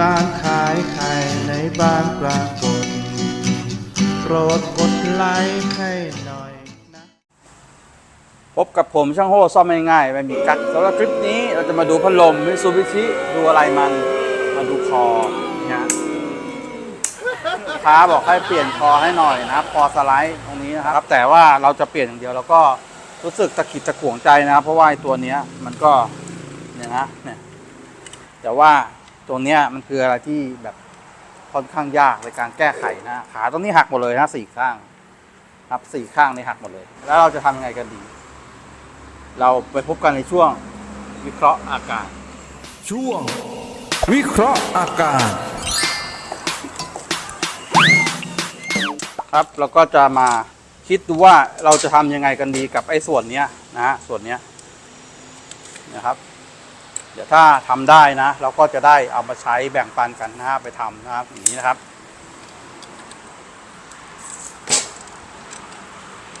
ร้านขายไข่ในบ้านปรากฏโปรดกดไลค์ให้หน่อยนะพบกับผมช่างโฮ่ซ่อมง่ายๆไม่มีกักสำหรับคลิปนี้เราจะมาดูพัดลมมิซูบิชิดูอะไรมัน มาดูคอเนี่ยค้าบอกให้เปลี่ยนคอให้หน่อยนะคอสไลด์ตรงนี้นะครับ แต่ว่าเราจะเปลี่ยนอย่างเดียวแล้วก็รู้สึกตะขิดตะขวงใจนะเพราะว่าไอ้ตัวเนี้ยมันก็เนี่ยนะเนี่ยแต่ว่า ตัวเนี้ยมันคืออะไรที่แบบค่อนข้างยากในการแก้ไขนะ ขาตรงนี้หักหมดเลยนะสี่ข้าง ครับสี่ข้างนี่หักหมดเลย แล้วเราจะทำยังไงกันดี เราไปพบกันในช่วงวิเคราะห์อาการ ช่วง วิเคราะห์อาการ ครับเราก็จะมาคิดดูว่าเราจะทำยังไงกันดีกับไอ้ส่วนเนี้ยนะฮะส่วนเนี้ยนะครับ เดี๋ยวถ้าทำได้นะ เราก็จะได้เอามาใช้แบ่งปันกันนะฮะไปทำนะครับอย่างนี้นะครับ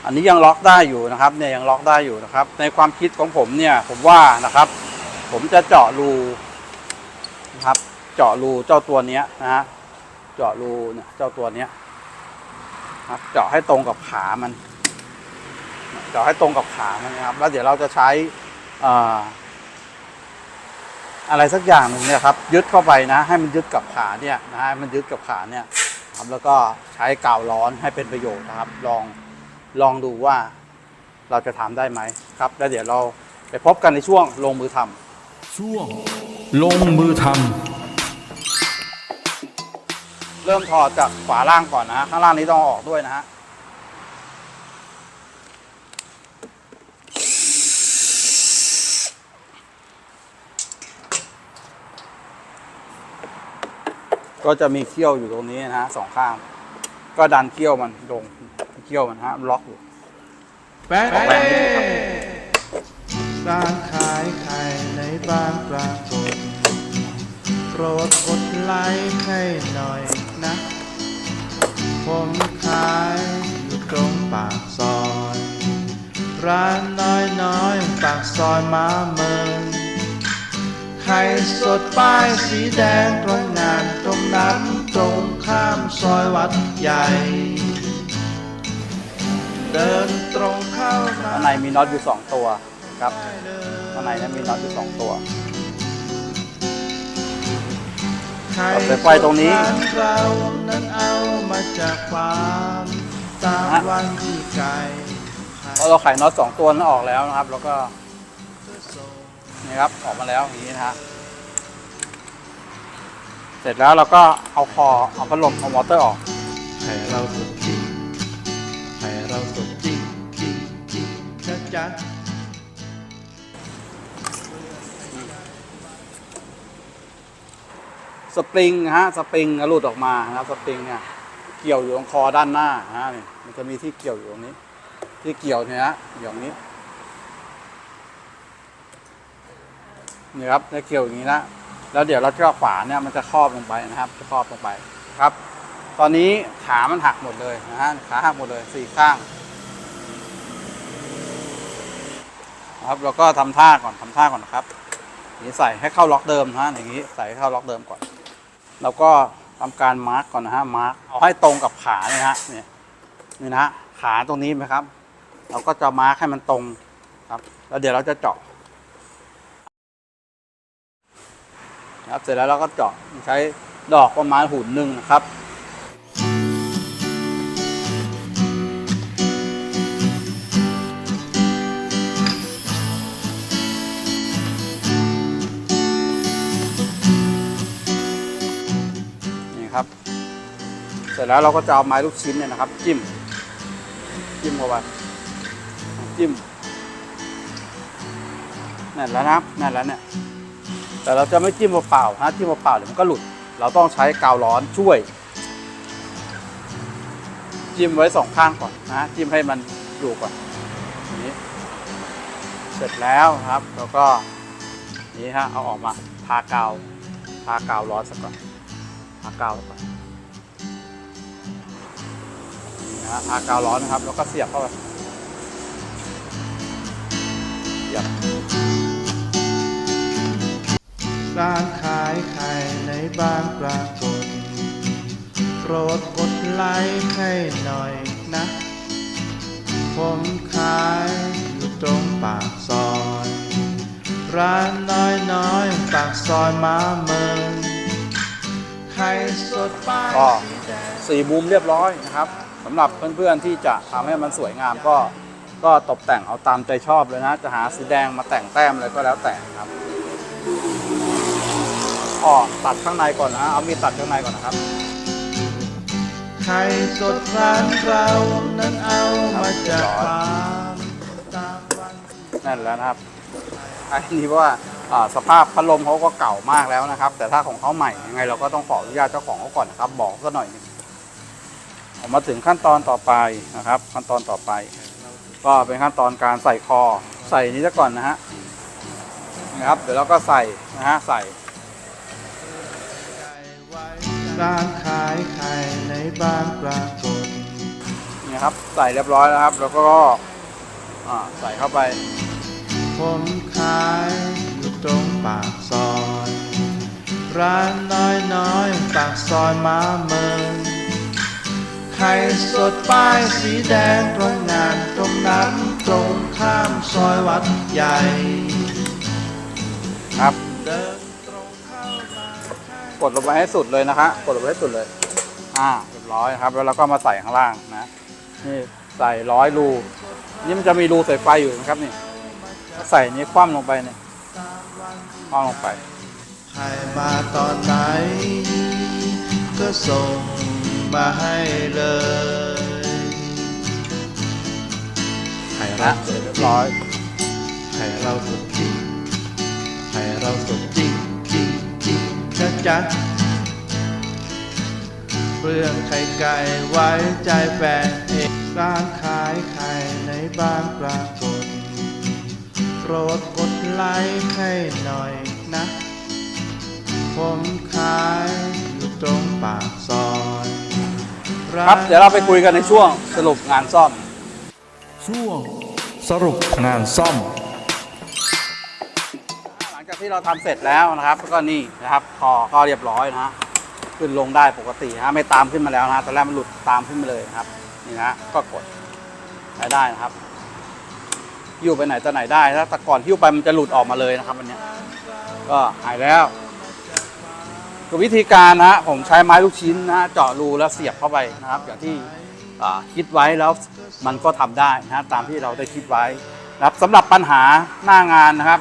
อันนี้ยังล็อกได้อยู่นะครับเนี่ยยังล็อกได้อยู่นะครับ ในความคิดของผมเนี่ยผมว่านะครับ ผมจะเจาะรูนะครับ เจาะรูเจ้าตัวเนี้ยนะฮะเจาะรูเนี่ยเจ้าตัวเนี้ยครับเจาะให้ตรงกับขามัน เจาะให้ตรงกับขามันนะครับ แล้วเดี๋ยวเราจะใช้อ่อ อะไรสักอย่างหนึ่งเนี่ยครับยึดเข้าไปนะ ให้มันยึดกับขาเนี่ยนะให้มันยึดกับขาเนี่ยครับแล้วก็ใช้กาวร้อนให้เป็นประโยชน์นะครับ ลองลองดูว่าเราจะทำได้ไหมครับ แล้วเดี๋ยวเราไปพบกันในช่วงลงมือทำช่วงลงมือทเริ่มถอดจากฝาล่างก่อนนะ ข้างล่างนี้ต้องเอาออกด้วยนะฮะ ก็จะมีเขี้ยวอยู่ตรงนี้นะฮะสองข้าง ก็ดันเขี้ยวมันลงเขี้ยวมันฮะล็อกอยู่แป๊ะแปะร้านขายไข่ในบ้านปรากฏโปรดกดไลค์ให้หน่อยนะ ผมขายอยู่ตรงปากซอย ร้านน้อยน้อยๆปากซอยมาเมิน ไข่สดป้ายสีแดงตรงงานตรงนั้นตรงข้ามซอยวัดใหญ่ เดินตรงเข้ามาข้างในมีน็อตอยู่สองตัวครับได้เลยข้างในนั้นมีน็อตอยู่สองตัวไข่เอาไปไฟตรงนี้สดานเรานั้นเอามาจากฟาร์มตามฮะวันที่ไก่ไข่พอเราไขน็อตสองตัวนั้นออกแล้วนะครับ แล้วก็ส่ง นี่ครับออกมาแล้วอย่างนี้นะฮะเสร็จแล้วเราก็เอาคอเอาพัดลมเอามอเตอร์ออกไข่เราสดจริงไข่เราสดจริงจริงจริงนะจ๊ะสปริงนะฮะสปริงหลุดออกมานะครับสปริงเนี่ยเกี่ยวอยู่ตรงคอด้านหน้านะฮะนี่มันจะมีที่เกี่ยวอยู่ตรงนี้ ที่เกี่ยวเนี่ยฮะอย่างนี้ นี่ครับจะเกี่ยวอย่างนี้นะแล้วเดี๋ยวเราจะขวาเนี่ยมันจะครอบลงไปนะครับจะครอบลงไปครับ ตอนนี้ขามันหักหมดเลยนะฮะขาหักหมดเลยสี่ข้างครับเราก็ทำท่าก่อนทำท่าก่อนนะครับนี่ใส่ให้เข้าล็อกเดิมนะฮะอย่างนี้ใส่ให้เข้าล็อกเดิมก่อนเราก็ทำการมาร์กก่อนนะฮะมาร์กเอาให้ตรงกับขาเนี่ยฮะเนี่ยนี่นะฮะขาตรงนี้ไหมครับ เราก็จะมาร์กให้มันตรงครับ แล้วเดี๋ยวเราจะเจาะ นะครับเสร็จแล้วเราก็เจาะใช้ดอกประมาณหุ่นหนึ่งนะครับนี่ครับ เสร็จแล้วเราก็จะเอาไม้ลูกชิ้นเนี่ยนะครับ จิ้ม จิ้มเข้าไปจิ้มนั่นแล้วนะครับนั่นแล้วเนี่ย แต่เราจะไม่จิ้มเปล่าๆนะจิ้มเปล่าเดี๋ยวมันก็หลุด เราต้องใช้กาวร้อนช่วย จิ้มไว้สองข้างก่อนนะจิ้มให้มันอยู่ก่อนอย่างนี้เสร็จแล้วครับ แล้วก็นี่ฮะเอาออกมาทากาวทากาวร้อนสักก่อนทากาวก่อนนี่นะฮะทากาวร้อนนะครับ แล้วก็เสียบเข้าไปเสียบ ร้านขายไข่ในบ้านปรากฏโปรดกดไลค์ให้หน่อยนะ ผมขายอยู่ตรงปากซอย ร้านน้อยน้อยๆปากซอยมาเมินไข่สดป้ายก็สีแดงสีมุมเรียบร้อยนะครับสำหรับเพื่อนๆที่จะทำให้มันสวยงามก็ก็ตกแต่งเอาตามใจชอบเลยนะ จะหาสีแดงมาแต่งแต้มอะไรก็แล้วแต่ครับ อ๋อตัดข้างในก่อนนะเอามีดตัดข้างในก่อนนะครับไข่สดร้านเรานั้นเอามาจากฟาร์มตามวันนั่นแล้วนะครับอันนี้ว่าอ่าสภาพพัดลมเขาก็เก่ามากแล้วนะครับ แต่ถ้าของเขาใหม่ยังไงเราก็ต้องขออนุญาตเจ้าของเขาก่อนนะครับ บอกก็หน่อยหนึงผมมาถึงขั้นตอนต่อไปนะครับ ขั้นตอนต่อไป ก็เป็นขั้นตอนการใส่คอ ใส่นี้ซะก่อนนะฮะนะครับ เดี๋ยวเราก็ใส่นะฮะใส่ ร้านขายไข่ในบ้านปรากฏนี่ครับใส่เรียบร้อยแล้วครับ แล้วก็อ่าใส่เข้าไป ผมขายอยู่ตรงปากซอย ร้านน้อยน้อยๆปากซอยมาเมินไข่สดป้ายสีแดงตรงงานตรงนั้นตรงข้ามซอยวัดใหญ่ ครับเดิน ดลงไปให้สุดเลยนะฮะกดลงไปให้สุดเลย อ่าเรียบร้อยครับ แล้วเราก็มาใส่ข้างล่างนะนี่ใส่ร้อยรูนี่มันจะมีรูใส่ไฟอยู่นะครับนี่ใส่นี้คว่ำลงไปเนี่ยคว่ำลงไปใครมาตอนไหนก็ส่งมาให้เลยไข่เรานะสเสร็จดเรียบจริร้องยไข่เราสดจริงไข่เราสดจริงจริงจริง นะจ๊ะ เรื่องไข่ไก่ไว้ใจแฟนเองร้านขายไข่ในบ้านปรากฏโปรดกดไลค์ให้หน่อยนะ ผมขายอยู่ตรงปากซอยครับ เดี๋ยวเราไปคุยกันในช่วงสรุปงานซ่อม ช่วงสรุปงานซ่อมหลังจาก ที่เราทำเสร็จแล้วนะครับก็นี่นะครับคอก็เรียบร้อยนะฮะขึ้นลงได้ปกตินะฮะไม่ตามขึ้นมาแล้วนะตอนแรกมันหลุดตามขึ้นมาเลยนะครับนี่นะฮะก็กดใช้ได้นะครับหิ้วไปไหนต่อไหนได้ถ้าแต่ก่อนหิ้วไปมันจะหลุดออกมาเลยนะครับอันเนี้ยก็หายแล้วคือวิธีการนะฮะผมใช้ไม้ลูกชิ้นนะเจาะรูแล้วเสียบเข้าไปนะครับอย่างที่คิดไว้แล้วมันก็ทำได้นะฮะตามที่เราได้คิดไว้นะครับสำหรับปัญหาหน้างานนะครับ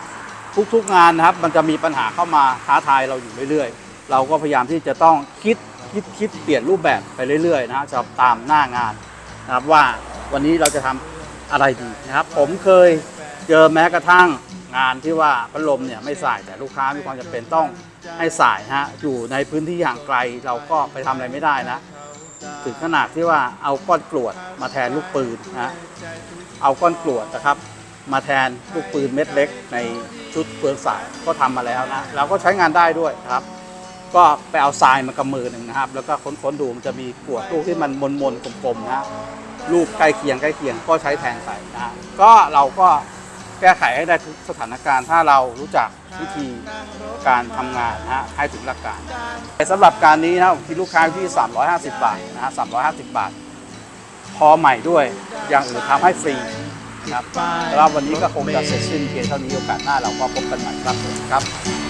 ทุกๆงานนะครับ มันจะมีปัญหาเข้ามาท้าทายเราอยู่เรื่อยๆ เราก็พยายามที่จะต้องคิดคิดคิดเปลี่ยนรูปแบบไปเรื่อยๆ นะฮะจะตามหน้างานนะครับว่าวันนี้เราจะทำอะไรดีนะครับ ผมเคยเจอแม้กระทั่งงานที่ว่าพัดลมเนี่ยไม่สายแต่ลูกค้ามีความจำเป็นต้องให้สายฮะอยู่ในพื้นที่ห่างไกลเราก็ไปทำอะไรไม่ได้นะถึงขนาดที่ว่าเอาก้อนกรวดมาแทนลูกปืนนะเอาก้อนกรวดนะครับ มาแทนลูกปืนเม็ดเล็กในชุดเปลืองสายก็ทำมาแล้วนะเราก็ใช้งานได้ด้วยครับ ก็ไปเอาทรายมากำมือหนึ่งนะครับ แล้วก็ค้นๆดูมันจะมีกรวดลูกที่มันมนๆกลมๆนะรูปใกล้เคียงใกล้เคียงก็ใช้แทนใส่นะก็เราก็แก้ไขให้ได้ทุกสถานการณ์ ถ้าเรารู้จักวิธีการทำงานนะฮะให้ถึงหลักการสำหรับการนี้นะผมคิดลูกค้าอยู่ที่ 350 บาทนะฮะ350 บาท พอใหม่ด้วยอย่างอื่นทำให้ฟรี นะครับแล้ววันนี้ก็คงจะเสร็จสิ้นเพียงเท่านี้โอกาสหน้าเราก็พบกันใหม่ครับสวัสดีครับ